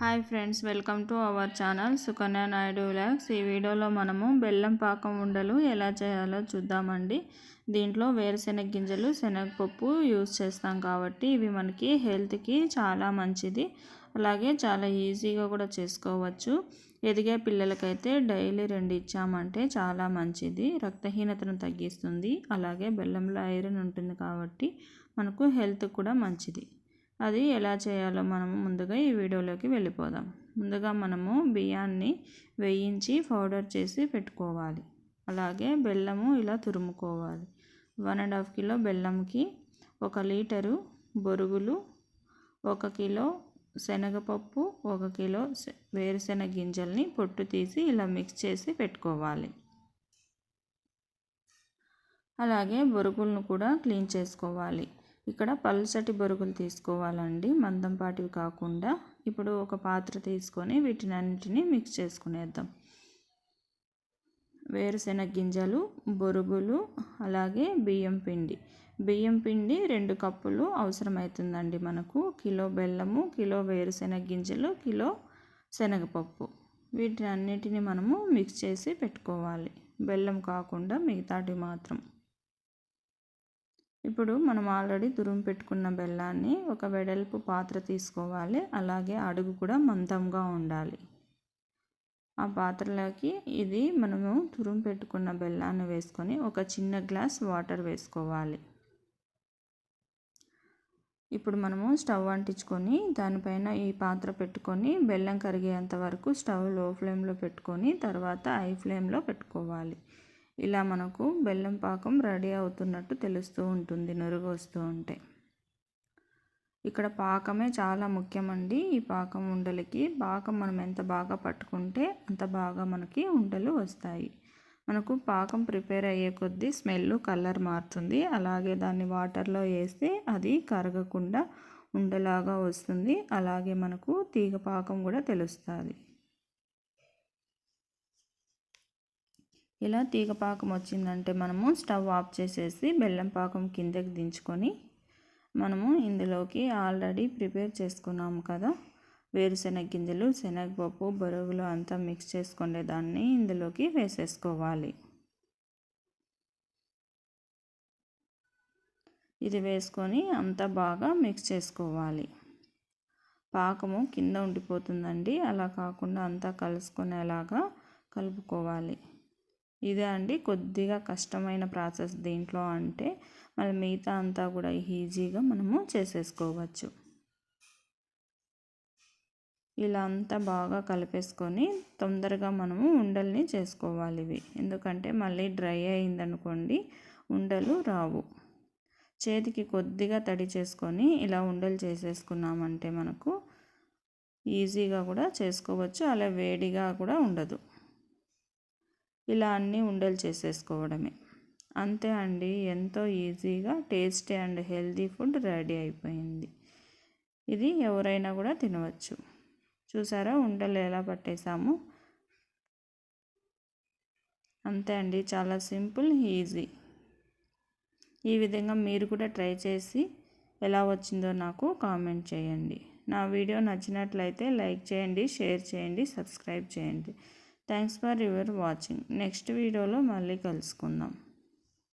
Hi friends welcome to our channel Sukanya Naidu vlogs. ఈ వీడియోలో మనము బెల్లం పాకం ఉండలు ఎలా చేయాలో చూద్దామండి. దీంట్లో వేరుశెనగ గింజలు శనగపప్పు యూస్ చేస్తాం కాబట్టి ఇవి మనకి హెల్త్కి చాలా మంచిది. అలాగే చాలా ఈజీగా కూడా చేసుకోవచ్చు. ఎదిగే పిల్లలకైతే డైలీ రెండు ఇచ్చామంటే చాలా మంచిది. రక్తహీనతను తగ్గిస్తుంది. అలాగే బెల్లంలో ఐరన్ ఉంటుంది కాబట్టి మనకు హెల్త్ కూడా మంచిది. అది ఎలా చేయాలో మనము ముందుగా ఈ వీడియోలోకి వెళ్ళిపోదాం. ముందుగా మనము బియ్యాన్ని వేయించి పౌడర్ చేసి పెట్టుకోవాలి. అలాగే బెల్లము ఇలా తురుముకోవాలి. వన్ అండ్ హాఫ్ కిలో బెల్లంకి ఒక లీటరు బొరుగులు ఒక కిలో శనగపప్పు ఒక కిలో వేరుశెనగ గింజల్ని పొట్టు తీసి ఇలా మిక్స్ చేసి పెట్టుకోవాలి. అలాగే బొరుగులను కూడా క్లీన్ చేసుకోవాలి. ఇక్కడ పల్సటి బొరుగులు తీసుకోవాలండి. మందంపాటివి కాకుండా ఇప్పుడు ఒక పాత్ర తీసుకొని వీటిని అన్నిటిని మిక్స్ చేసుకునేద్దాం. వేరుశెనగ గింజలు బొరుగులు అలాగే బియ్యం పిండి. బియ్యం పిండి రెండు కప్పులు అవసరమవుతుందండి మనకు. కిలో బెల్లము కిలో వేరుశెనగ గింజలు కిలో శనగపప్పు. వీటిని అన్నిటిని మనము మిక్స్ చేసి పెట్టుకోవాలి. బెల్లం కాకుండా మిగతాటి మాత్రం. ఇప్పుడు మనం ఆల్రెడీ తురుము పెట్టుకున్న బెల్లాన్ని ఒక వెడల్పు పాత్ర తీసుకోవాలి. అలాగే అడుగు కూడా మందంగా ఉండాలి. ఆ పాత్రలోకి ఇది మనము తురుము పెట్టుకున్న బెల్లాన్ని వేసుకొని ఒక చిన్న గ్లాస్ వాటర్ వేసుకోవాలి. ఇప్పుడు మనము స్టవ్ అంటించుకొని దానిపైన ఈ పాత్ర పెట్టుకొని బెల్లం కరిగేంత వరకు స్టవ్లో ఫ్లేమ్లో పెట్టుకొని తర్వాత హై ఫ్లేమ్లో పెట్టుకోవాలి. ఇలా మనకు బెల్లం పాకం రెడీ అవుతున్నట్టు తెలుస్తూ ఉంటుంది నురుగు వస్తూ ఉంటే. ఇక్కడ పాకమే చాలా ముఖ్యమండి. ఈ పాకం ఉండలకి పాకం మనం ఎంత బాగా పట్టుకుంటే అంత బాగా మనకి ఉండలు వస్తాయి. మనకు పాకం ప్రిపేర్ అయ్యే కొద్దీ స్మెల్ కలర్ మారుతుంది. అలాగే దాన్ని వాటర్లో వేస్తే అది కరగకుండా ఉండలాగా వస్తుంది. అలాగే మనకు తీగ పాకం కూడా తెలుస్తుంది. ఇలా తీగ పాకం వచ్చిందంటే మనము స్టవ్ ఆఫ్ చేసేసి బెల్లం పాకం కిందకి దించుకొని మనము ఇందులోకి ఆల్రెడీ ప్రిపేర్ చేసుకున్నాము కదా. వేరుశెనగ గింజలు శనగపప్పు బొరుగులు అంతా మిక్స్ చేసుకునే దాన్ని ఇందులోకి వేసేసుకోవాలి. ఇది వేసుకొని అంతా బాగా మిక్స్ చేసుకోవాలి. పాకము కింద ఉండిపోతుందండి. అలా కాకుండా అంతా కలుసుకునేలాగా కలుపుకోవాలి. ఇదే అండి. కొద్దిగా కష్టమైన ప్రాసెస్ దీంట్లో అంటే మళ్ళీ మిగతా అంతా కూడా ఈజీగా మనము చేసేసుకోవచ్చు. ఇలా అంతా బాగా కలిపేసుకొని తొందరగా మనము ఉండల్ని చేసుకోవాలి ఇవి. ఎందుకంటే మళ్ళీ డ్రై అయిందనుకోండి ఉండలు రావు. చేతికి కొద్దిగా తడి చేసుకొని ఇలా ఉండలు చేసేసుకున్నామంటే మనకు ఈజీగా కూడా చేసుకోవచ్చు. అలా వేడిగా కూడా ఉండదు. ఇలా అన్నీ ఉండలు చేసేసుకోవడమే. అంతే అండి. ఎంతో ఈజీగా tasty and healthy food ready అయిపోయింది. ఇది ఎవరైనా కూడా తినవచ్చు. చూసారా? ఉండలు ఎలా పట్టేసాము అంతే అండి. చాలా సింపుల్ ఈజీ. ఈ విధంగా మీరు కూడా ట్రై చేసి ఎలా వచ్చిందో నాకు కామెంట్ చేయండి. నా వీడియో నచ్చినట్లయితే లైక్ చేయండి షేర్ చేయండి సబ్స్క్రైబ్ చేయండి. Thanks for your watching next వీడియోలో మళ్ళీ కలుసుకుందాం.